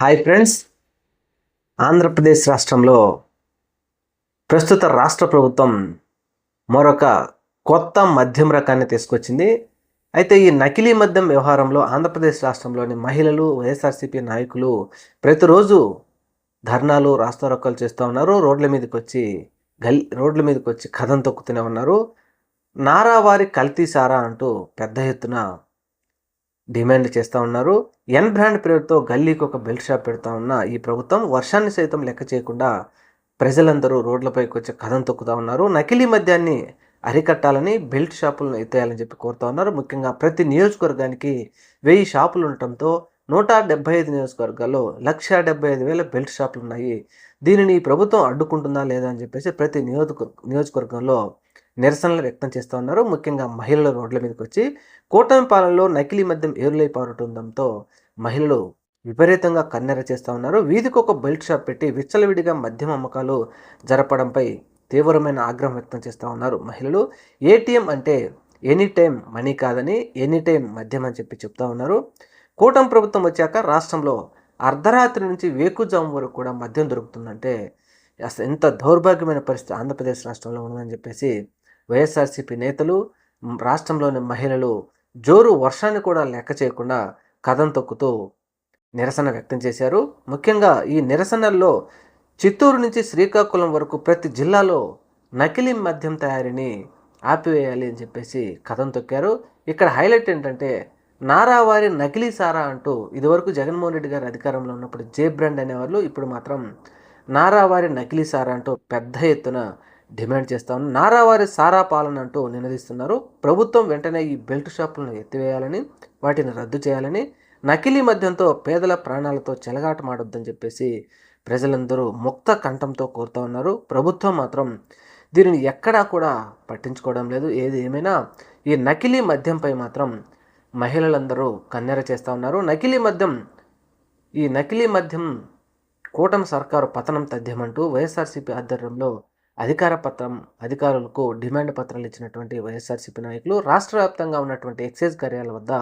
Hi friends. Andhra Pradesh రాష్ట్రంలో ప్రస్తుత రాష్ట్ర ప్రభుత్వం మరొక కొత్త మద్యం రకాన్ని తీసుకొచ్చింది. అయితే ఈ నకిలీ మద్యం వ్యవహారంలో ఆంధ్రప్రదేశ్ రాష్ట్రంలోని మహిళలు వైఎస్ఆర్సీపీ నాయకులు ప్రతిరోజు ధర్నాలు రాస్తారోకలు చేస్తూ ఉన్నారు. రోడ్ల మీదకి వచ్చి గల్ రోడ్ల మీదకి వచ్చి కథం తొక్కుతూనే ఉన్నారు. నారావారి కల్తీ సారా అంటూ పెద్ద ఎత్తున డిమాండ్ చేస్తూ ఉన్నారు. ఎన్ బ్రాండ్ పేరుతో గల్లీకి ఒక బెల్ట్ షాప్ పెడతా ఉన్న ఈ ప్రభుత్వం వర్షాన్ని సైతం లెక్క చేయకుండా ప్రజలందరూ రోడ్లపైకి వచ్చి కథం తొక్కుతూ ఉన్నారు. నకిలీ మద్యాన్ని అరికట్టాలని బెల్ట్ షాపులను ఎత్తేయాలని చెప్పి కోరుతా ఉన్నారు. ముఖ్యంగా ప్రతి నియోజకవర్గానికి వెయ్యి షాపులు ఉండటంతో నూట డెబ్బై ఐదు నియోజకవర్గాల్లో లక్ష డెబ్బై ఐదు వేల బెల్ట్ షాపులు ఉన్నాయి. దీనిని ఈ ప్రభుత్వం అడ్డుకుంటుందా లేదా అని చెప్పేసి ప్రతి నియోజక నియోజకవర్గంలో నిరసనలు వ్యక్తం చేస్తూ ఉన్నారు. ముఖ్యంగా మహిళలు రోడ్ల మీదకి వచ్చి కూటమి పాలనలో నకిలీ మద్యం ఏరులై పారుతుండడంతో మహిళలు విపరీతంగా కన్నెర చేస్తూ ఉన్నారు. వీధికి ఒక బెల్ట్ షాప్ పెట్టి విచ్చలవిడిగా మద్యం అమ్మకాలు జరపడంపై తీవ్రమైన ఆగ్రహం వ్యక్తం చేస్తూ ఉన్నారు మహిళలు. ఏటీఎం అంటే ఎనీ టైం మనీ కాదని ఎనీ టైం మద్యం అని చెప్పి చెప్తా ఉన్నారు. కూటమి ప్రభుత్వం వచ్చాక రాష్ట్రంలో అర్ధరాత్రి నుంచి వేకుజాము వరకు కూడా మద్యం దొరుకుతుందంటే అసలు ఎంత దౌర్భాగ్యమైన పరిస్థితి ఆంధ్రప్రదేశ్ రాష్ట్రంలో ఉందని చెప్పేసి వైఎస్ఆర్సీపీ నేతలు రాష్ట్రంలోని మహిళలు జోరు వర్షాన్ని కూడా లెక్క చేయకుండా కథం తొక్కుతూ నిరసన వ్యక్తం చేశారు. ముఖ్యంగా ఈ నిరసనల్లో చిత్తూరు నుంచి శ్రీకాకుళం వరకు ప్రతి జిల్లాలో నకిలీ మద్యం తయారీని ఆపివేయాలి అని చెప్పేసి కథం తొక్కారు. ఇక్కడ హైలైట్ ఏంటంటే నారావారి నకిలీ సారా అంటూ ఇదివరకు జగన్మోహన్ రెడ్డి గారు అధికారంలో ఉన్నప్పుడు జే బ్రాండ్ అనేవాళ్ళు ఇప్పుడు మాత్రం నారావారి నకిలీ సారా అంటూ పెద్ద ఎత్తున డిమాండ్ చేస్తాను. నారావారి సారా పాలన అంటూ నినదిస్తున్నారు. ప్రభుత్వం వెంటనే ఈ బెల్ట్ షాపులను ఎత్తివేయాలని వాటిని రద్దు చేయాలని నకిలీ మద్యంతో పేదల ప్రాణాలతో చెలగాటమాడొద్దని చెప్పేసి ప్రజలందరూ ముక్త కంఠంతో కోరుతూ ఉన్నారు. ప్రభుత్వం మాత్రం దీనిని ఎక్కడా కూడా పట్టించుకోవడం లేదు. ఏది ఏమైనా ఈ నకిలీ మద్యంపై మాత్రం మహిళలందరూ కన్నెర చేస్తూ ఉన్నారు. నకిలీ మద్యం ఈ నకిలీ మద్యం కూటమి సర్కారు పతనం తథ్యమంటూ వైఎస్ఆర్సీపీ ఆధ్వర్యంలో అధికార పత్రం అధికారులకు డిమాండ్ పత్రాలు ఇచ్చినటువంటి వైఎస్ఆర్సీపీ నాయకులు రాష్ట్ర వ్యాప్తంగా ఉన్నటువంటి ఎక్సైజ్ కార్యాలయం వద్ద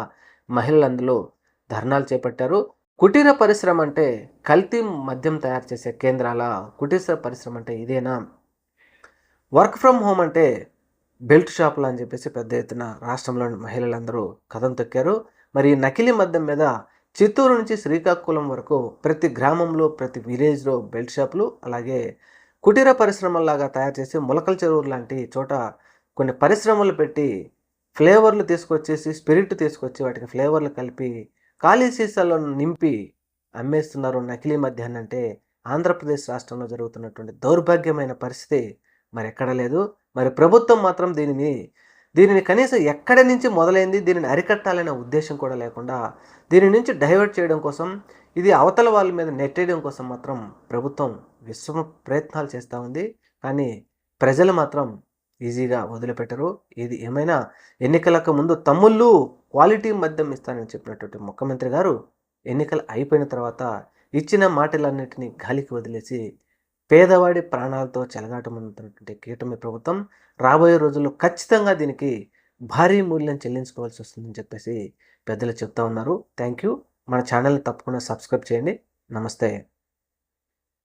మహిళలందరూ ధర్నాలు చేపట్టారు. కుటీర పరిశ్రమ అంటే కల్తీ మద్యం తయారు చేసే కేంద్రాల కుటీర పరిశ్రమ అంటే ఇదేనా? వర్క్ ఫ్రమ్ హోమ్ అంటే బెల్ట్ షాపులు అని చెప్పేసి పెద్ద ఎత్తున రాష్ట్రంలోని మహిళలందరూ కథం తొక్కారు. మరి నకిలీ మద్యం మీద చిత్తూరు నుంచి శ్రీకాకుళం వరకు ప్రతి గ్రామంలో ప్రతి విలేజ్లో బెల్ట్ షాపులు అలాగే కుటీర పరిశ్రమల్లాగా తయారు చేసి మొలకల చెరువులు లాంటి చోట కొన్ని పరిశ్రమలు పెట్టి ఫ్లేవర్లు తీసుకొచ్చేసి స్పిరిట్ తీసుకొచ్చి వాటికి ఫ్లేవర్లు కలిపి ఖాళీ సీసాలను నింపి అమ్మేస్తున్నారు నకిలీ మద్యాన్ని అంటే ఆంధ్రప్రదేశ్ రాష్ట్రంలో జరుగుతున్నటువంటి దౌర్భాగ్యమైన పరిస్థితి మరి ఎక్కడ లేదు. మరి ప్రభుత్వం మాత్రం దీనిని దీనిని కనీసం ఎక్కడి నుంచి మొదలైంది దీనిని అరికట్టాలనే ఉద్దేశం కూడా లేకుండా దీని నుంచి డైవర్ట్ చేయడం కోసం ఇది అవతల వాళ్ళ మీద నెట్టేయడం కోసం మాత్రం ప్రభుత్వం విశ్వ ప్రయత్నాలు చేస్తూ ఉంది. కానీ ప్రజలు మాత్రం ఈజీగా వదిలిపెట్టరు. ఇది ఏమైనా ఎన్నికలకు ముందు తమ్ముళ్ళు క్వాలిటీ మద్యం ఇస్తానని చెప్పినటువంటి ముఖ్యమంత్రి గారు ఎన్నికలు అయిపోయిన తర్వాత ఇచ్చిన మాటలన్నింటినీ గాలికి వదిలేసి పేదవాడి ప్రాణాలతో చెలగాటమంటున్నటువంటి కీటమి ప్రభుత్వం రాబోయే రోజుల్లో ఖచ్చితంగా దీనికి భారీ మూల్యం చెల్లించుకోవాల్సి వస్తుందని చెప్పేసి పెద్దలు చెప్తా ఉన్నారు. థ్యాంక్ యూ మన ఛానల్ని తప్పకుండా సబ్స్క్రైబ్ చేయండి. నమస్తే.